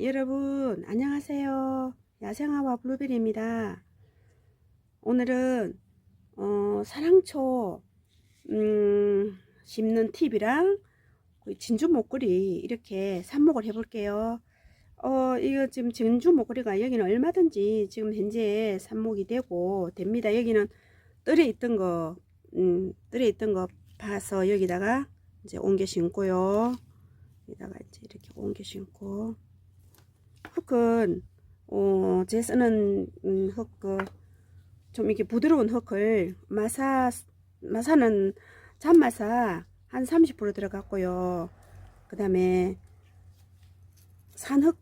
여러분 안녕하세요. 야생아와 블루베리입니다. 오늘은 어, 사랑초 음, 심는 팁이랑 그 진주 목걸이 이렇게 삽목을 해 볼게요. 어 이거 지금 진주 목걸이가 여기는 얼마든지 지금 현재 삽목이 되고 됩니다. 여기는 뜰에 있던 거 음, 뜰에 있던 거 봐서 여기다가 이제 옮겨 심고요. 여기다가 이제 이렇게 옮겨 심고 흙은 어, 제 쓰는 음, 흙그 좀 이렇게 부드러운 흙을 마사 마사는 잔마사 한 30% 들어갔고요. 그 다음에 산흙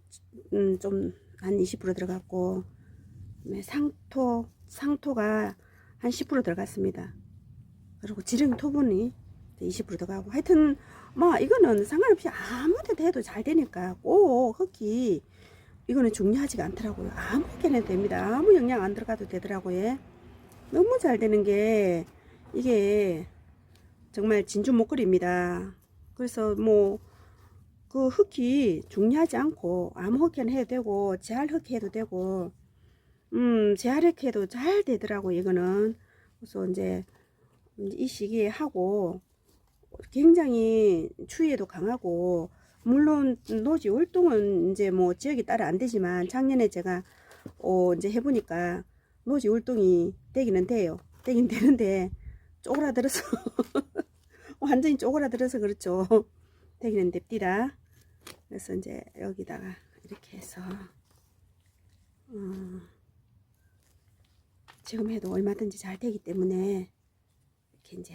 음, 좀 한 20% 들어갔고 상토 상토가 한 10% 들어갔습니다. 그리고 지름 토분이 20% 들어가고 하여튼 뭐 이거는 상관없이 아무 데도 해도 잘 되니까 꼭 흙이 이거는 중요하지가 않더라고요. 아무렇게나 됩니다. 아무 영양 안 들어가도 되더라고요. 예. 너무 잘 되는 게 이게 정말 진주 목걸이입니다. 그래서 뭐 그 흙이 중요하지 않고 아무 흙이나 해도 되고 재활 흙 해도 되고 음 재활 흙 해도 잘 되더라고 이거는 그래서 이제 이 시기에 하고 굉장히 추위에도 강하고 물론 노지 울동은 이제 뭐 지역에 따라 안 되지만 작년에 제가 어 이제 해보니까 노지 울동이 되기는 돼요. 되긴 되는데 쪼그라들어서 완전히 쪼그라들어서 그렇죠. 되기는 됩디다. 그래서 이제 여기다가 이렇게 해서 어 지금 해도 얼마든지 잘 되기 때문에 이렇게 이제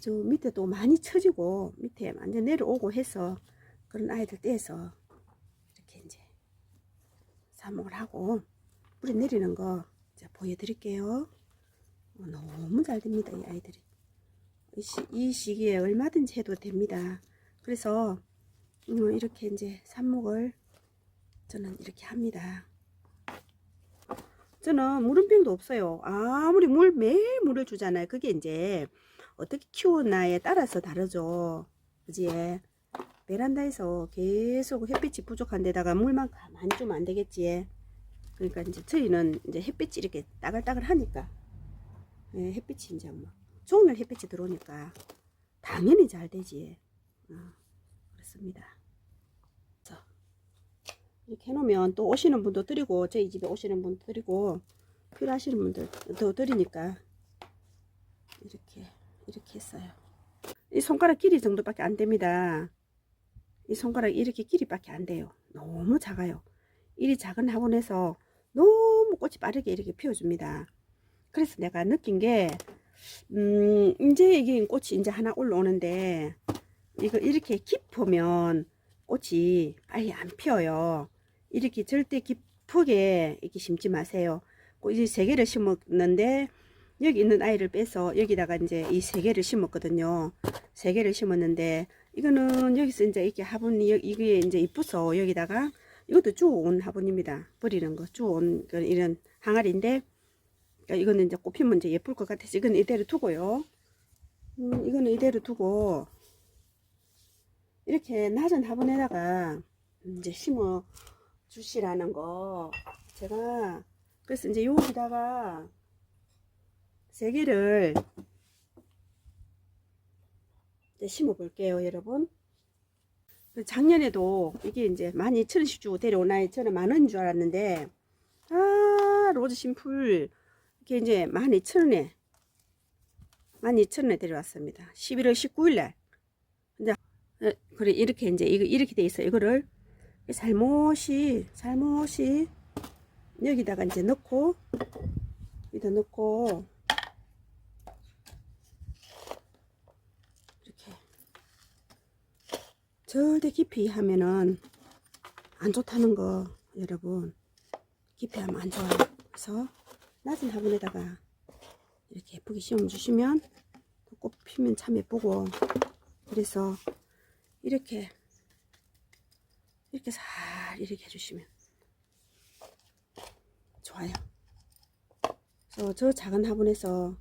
저 밑에도 많이 처지고 밑에 완전 내려오고 해서 그런 아이들 떼서 이렇게 이제 삽목을 하고 뿌리 내리는 거 보여드릴게요. 어, 너무 잘 됩니다 이 아이들이 이, 시, 이 시기에 얼마든지 해도 됩니다. 그래서 음, 이렇게 이제 삽목을 저는 이렇게 합니다. 저는 물음병도 없어요. 아무리 물 매일 물을 주잖아요. 그게 이제 어떻게 키우나에 따라서 다르죠. 그지? 베란다에서 계속 햇빛이 부족한 데다가 물만 가만히 주면 안 되겠지. 그러니까 이제 저희는 이제 햇빛이 이렇게 따글따글 하니까 예, 햇빛이 이제 뭐 종일 햇빛이 들어오니까 당연히 잘 되지. 어, 그렇습니다. 자, 이렇게 해놓으면 또 오시는 분도 드리고 저희 집에 오시는 분도 드리고 필요하시는 분들 더 드리니까 이렇게 이렇게 했어요. 이 손가락 길이 정도밖에 안 됩니다. 이 손가락 이렇게 길이밖에 안 돼요. 너무 작아요. 이리 작은 화분에서 너무 꽃이 빠르게 이렇게 피워줍니다. 그래서 내가 느낀 게, 음, 이제 이게 꽃이 이제 하나 올라오는데, 이거 이렇게 깊으면 꽃이 아예 안 피어요. 이렇게 절대 깊게 이렇게 심지 마세요. 이제 세 개를 심었는데, 여기 있는 아이를 빼서 여기다가 이제 이 세 개를 심었거든요. 세 개를 심었는데 이거는 여기서 이제 이렇게 화분이 이게 이제 이쁘서 여기다가 이것도 주온 화분입니다. 버리는 거 주온 이런 항아리인데 그러니까 이거는 이제 꽃피면 이제 예쁠 것 같아서 이건 이대로 두고요. 음, 이거는 이대로 두고 이렇게 낮은 화분에다가 이제 심어 주시라는 거 제가 그래서 이제 여기다가 세 개를 심어 볼게요, 여러분. 작년에도 이게 이제 12,000원씩 주고 데려오나요? 저는 만 원인 줄 알았는데, 아, 로즈 심플. 이게 이제 12,000원에, 12,000원에 데려왔습니다. 11월 19일날. 이제, 그래, 이렇게 이제, 이거, 이렇게 돼 있어요. 이거를 살못이, 살못이, 여기다가 이제 넣고, 여기다 넣고, 절대 깊이 하면은 안 좋다는 거 여러분. 깊이 하면 안 좋아요. 그래서 낮은 화분에다가 이렇게 예쁘게 심어 주시면 꽃 피면 참 예쁘고. 그래서 이렇게 이렇게 살 이렇게 해주시면 좋아요. 그래서 저 작은 화분에서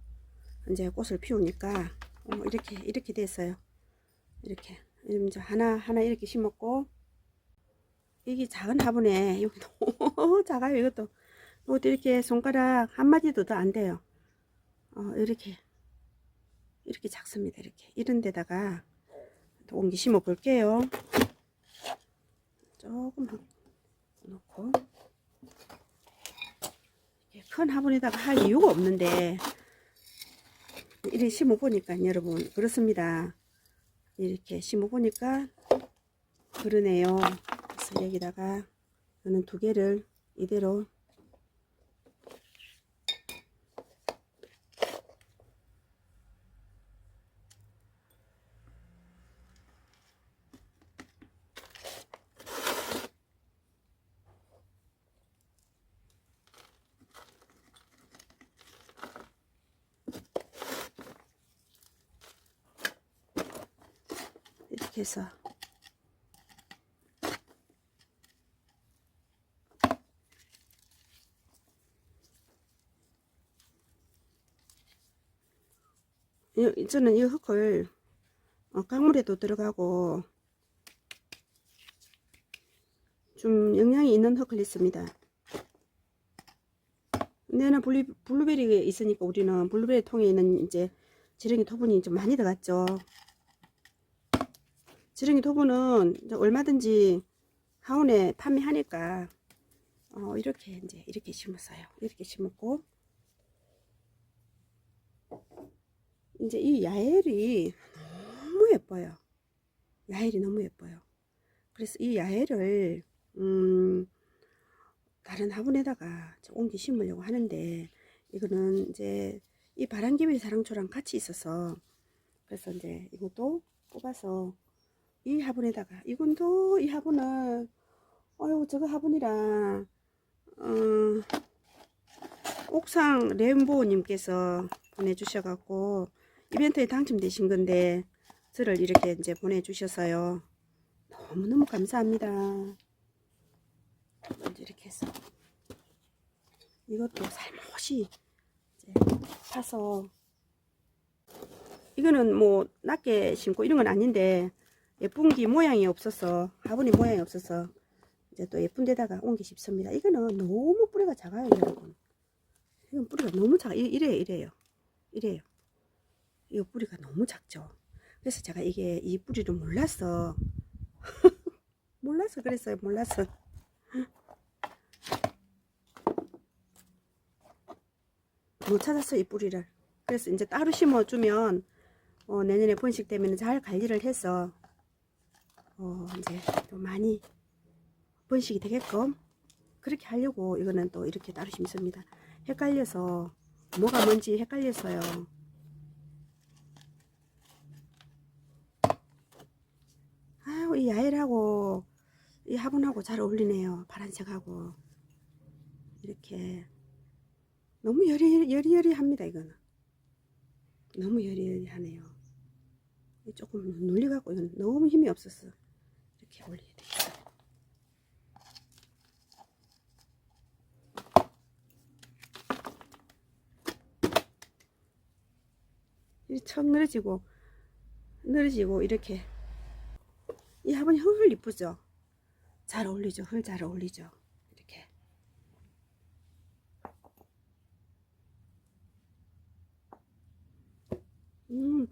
이제 꽃을 피우니까 어, 이렇게 이렇게 됐어요. 이렇게 이제 하나 하나 이렇게 심었고 이게 작은 화분에 여기 너무 작아요. 이것도. 이것도 이렇게 손가락 한 마디도 더 안 돼요. 어, 이렇게 이렇게 작습니다. 이렇게. 이런 데다가 또 옮기 심어 볼게요. 조금만 놓고. 큰 화분에다가 할 이유가 없는데 이렇게 심어 보니까 여러분 그렇습니다 이렇게 심어 보니까 그러네요. 그래서 여기다가 저는 두 개를 이대로 해서 이- 저는 이 흙을 어, 강물에도 들어가고 좀 영양이 있는 흙을 했습니다. 내는 블루, 블루베리가 있으니까 우리는 블루베리 통에 있는 이제 지렁이 토분이 좀 많이 들어갔죠. 지렁이 이제 얼마든지 하원에 판매하니까 어, 이렇게 이제 이렇게 심었어요. 이렇게 심었고 이제 이 야엘이 너무 예뻐요. 야엘이 너무 예뻐요. 그래서 이 야엘을 음, 다른 화분에다가 옮기 심으려고 하는데 이거는 이제 이 바람개비 사랑초랑 같이 있어서 그래서 이제 이것도 뽑아서 이 화분에다가 이건 또 이 화분을 어유 저거 화분이랑 어, 옥상 레인보우님께서 보내주셔갖고 이벤트에 당첨되신 건데 저를 이렇게 이제 보내주셔서요. 너무너무 감사합니다. 이제 이렇게 해서 이것도 살못이 이제 파서 이거는 뭐 낮게 심고 이런 건 아닌데 예쁜 게 모양이 없어서 화분이 모양이 없어서 이제 또 예쁜 데다가 옮기 싶습니다. 이거는 너무 뿌리가 작아요, 여러분. 이건 뿌리가 너무 작아. 이- 이래요, 이래요, 이래요. 이 뿌리가 너무 작죠. 그래서 제가 이게 이 뿌리를 몰랐어. 몰라서 그랬어요, 몰라서. 못 찾았어, 이 뿌리를. 그래서 이제 따로 심어주면 어, 내년에 번식 되면 잘 관리를 해서 어, 이제 또 많이 번식이 되게끔 그렇게 하려고 이거는 또 이렇게 따로 심습니다. 헷갈려서 뭐가 뭔지 헷갈려서요. 아유 이 야일하고 이 화분하고 잘 어울리네요. 파란색하고 이렇게 너무 여리 여리여리합니다 이거는 너무 여리여리하네요. 조금 눌려갖고 너무 힘이 없었어. 이렇게 올려야 되겠어. 이척 늘어지고 늘어지고 이렇게 이 화분이 흙을 이쁘죠? 잘 어울리죠? 흙잘 어울리죠? 이렇게 음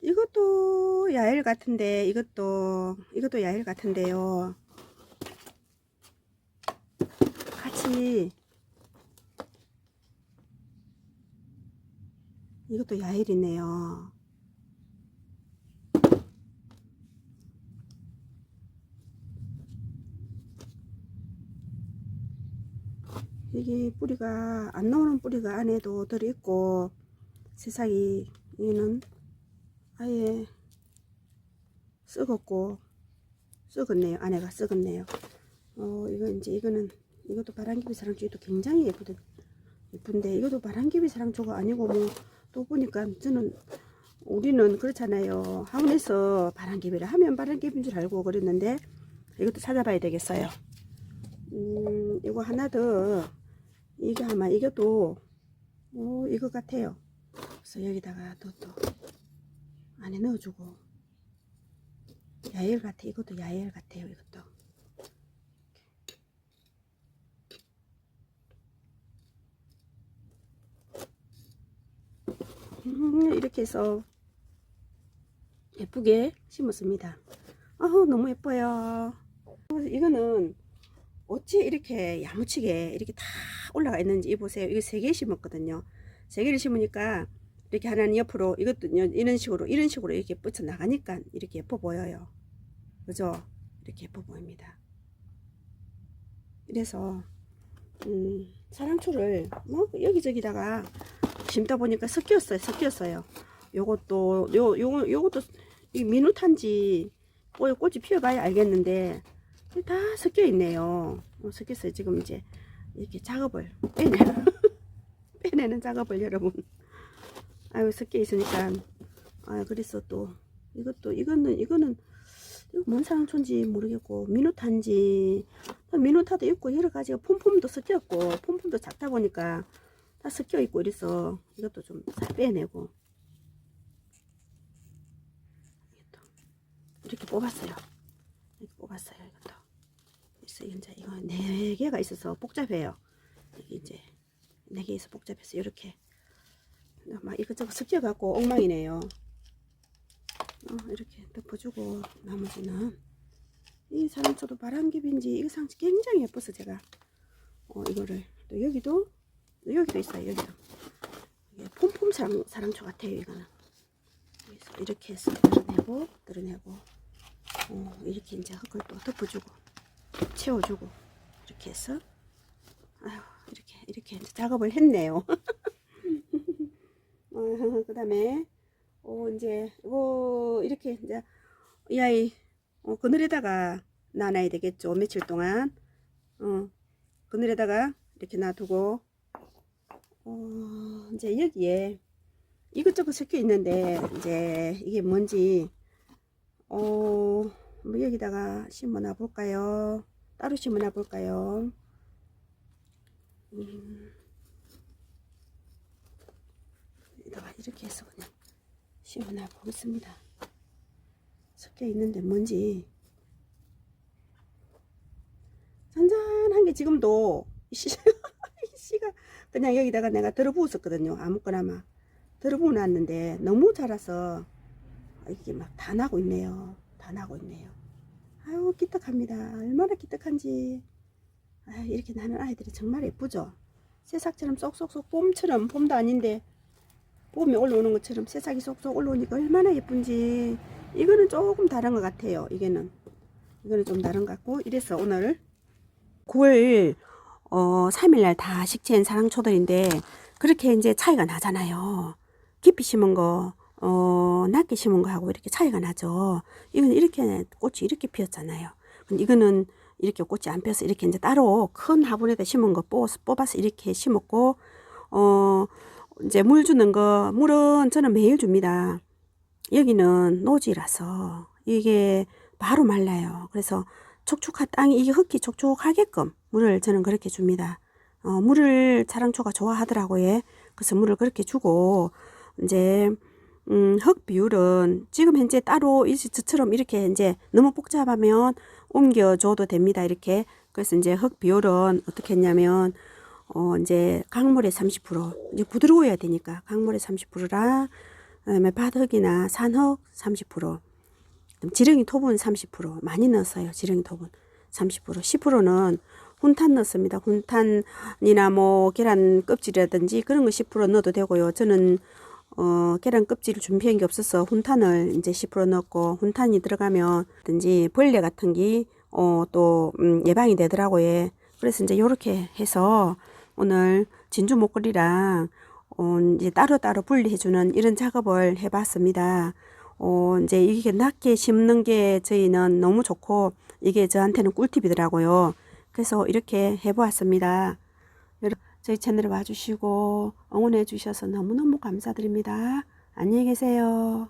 이것도 야일 같은데 이것도 이것도 야일 같은데요. 같이. 이것도 야일이네요. 이게 뿌리가 안 나오는 뿌리가 안에도 들어있고 세상이 얘는 아예 썩었고 썩었네요. 안에가 썩었네요. 어 이거 이제 이거는 이것도 바람개비 사랑초도 굉장히 예쁘든 예쁜데 이것도 바람개비 사랑초가 아니고 뭐 또 보니까 저는 우리는 그렇잖아요. 학원에서 바람개비를 하면 바람개비인 줄 알고 그랬는데 이것도 찾아봐야 되겠어요. 음 이거 하나 더. 이거 아마 이것도 어 이거 같아요. 그래서 여기다가 또 또 안에 넣어주고. 야일 같아. 이것도 야일 같아요 이것도. 음, 이렇게 해서 예쁘게 심었습니다. 아우 너무 예뻐요. 이거는 어찌 이렇게 야무치게 이렇게 다 올라가 있는지 이 보세요. 이거 세개 심었거든요. 세개를 심으니까 이렇게 하나는 옆으로 이것도 이런 식으로 이런 식으로 이렇게 뻗쳐 나가니까 이렇게 예뻐 보여요. 그죠? 이렇게 예뻐 보입니다. 이래서 음, 사랑초를 뭐 여기저기다가 심다 보니까 섞였어요. 섞였어요. 요것도 요 요거 요것도 이 미누탄지 뭐 꽃이 피어봐야 알겠는데 다 섞여 있네요. 어, 섞였어요. 지금 이제 이렇게 작업을 빼내는 빼내는 작업을 여러분. 아유 섞여 있으니까 아 그래서 또 이것도 이거는 이거는 이거 뭔 사랑초인지 모르겠고 미누탄지 미누타도 있고 여러 가지가 폼폼도 섞였고 폼폼도 작다 보니까 다 섞여 있고 이래서 이것도 좀 잘 빼내고 이렇게 뽑았어요. 이렇게 뽑았어요. 이것도 그래서 이제 이거 네 개가 있어서 복잡해요. 여기 이제 네 개에서 복잡해서 이렇게 막 이것저것 섞여 갖고 엉망이네요. 어, 이렇게 덮어주고 나머지는. 이 사람초도 바람개비인지 이거 상 굉장히 예뻐서 제가 어, 이거를 또 여기도 여기도 있어요 여기도. 이게 폼폼 사랑, 사랑초 같아요 이거는. 이렇게 해서 드러내고 드러내고 어, 이렇게 이제 흙을 또 덮어주고 채워주고 이렇게 해서. 아유 이렇게 이렇게 작업을 했네요 어, 그 다음에 어, 이제 이거 이렇게 이제 이 아이 어, 그늘에다가 놔놔야 되겠죠. 며칠 동안. 어, 그늘에다가 이렇게 놔두고 어, 이제 여기에 이것저것 섞여 있는데 이제 이게 뭔지 어, 뭐 여기다가 심어 놔 볼까요? 따로 심어 놔 볼까요? 음, 여기다가 이렇게 해서 그냥 심어 놔 보겠습니다. 섞여 있는데 뭔지. 잔잔한 게 지금도 이 씨가 그냥 여기다가 내가 들어부었었거든요. 아무거나 막 들어부어 놨는데 너무 자라서 이게 막 다 나고 있네요. 다 나고 있네요. 아유 기특합니다. 얼마나 기특한지. 아 이렇게 나는 아이들이 정말 예쁘죠? 새싹처럼 쏙쏙쏙 봄처럼 봄도 아닌데 봄이 올라오는 것처럼 새싹이 쏙쏙 올라오니까 얼마나 예쁜지. 이거는 조금 다른 것 같아요 이게는. 이거는 좀 다른 것 같고. 이래서 오늘 9월 어, 3일날 다 식재한 사랑초들인데 그렇게 이제 차이가 나잖아요. 깊이 심은 거 어, 낮게 심은 거하고 이렇게 차이가 나죠. 이거는 이렇게 꽃이 이렇게 피었잖아요. 근데 이거는 이렇게 꽃이 안 피어서 이렇게 이제 따로 큰 화분에다 심은 거 뽑아서 이렇게 심었고 어 이제 물 주는 거 물은 저는 매일 줍니다. 여기는 노지라서 이게 바로 말라요. 그래서 촉촉한 땅이 이게 흙이 촉촉하게끔 물을 저는 그렇게 줍니다. 어, 물을 자랑초가 좋아하더라고요. 그래서 물을 그렇게 주고 이제 음, 흙 비율은 지금 현재 따로 이 저처럼 이렇게 이제 너무 복잡하면 옮겨줘도 됩니다. 이렇게 그래서 이제 흙 비율은 어떻게 했냐면 어 이제 강물의 30% 이제 부드러워야 되니까 강물의 30%랑 그다음에 밭흙이나 산흙 30% 그다음 지렁이 톱은 30% 많이 넣었어요. 지렁이 톱은 30% 10%는 훈탄 넣습니다. 훈탄이나 뭐 계란 껍질이라든지 그런 거 10% 넣어도 되고요. 저는 어, 계란 껍질을 준비한 게 없어서 훈탄을 이제 10% 넣고 훈탄이 들어가면 든지 벌레 같은 게 어, 또 음, 예방이 되더라고요. 그래서 이제 요렇게 해서 오늘 진주 목걸이랑 어, 이제 따로따로 분리해주는 이런 작업을 해봤습니다. 어, 이제 이게 낮게 심는 게 저희는 너무 좋고 이게 저한테는 꿀팁이더라고요. 그래서 이렇게 해보았습니다. 여러분, 저희 채널에 와주시고 응원해 주셔서 너무너무 감사드립니다. 안녕히 계세요.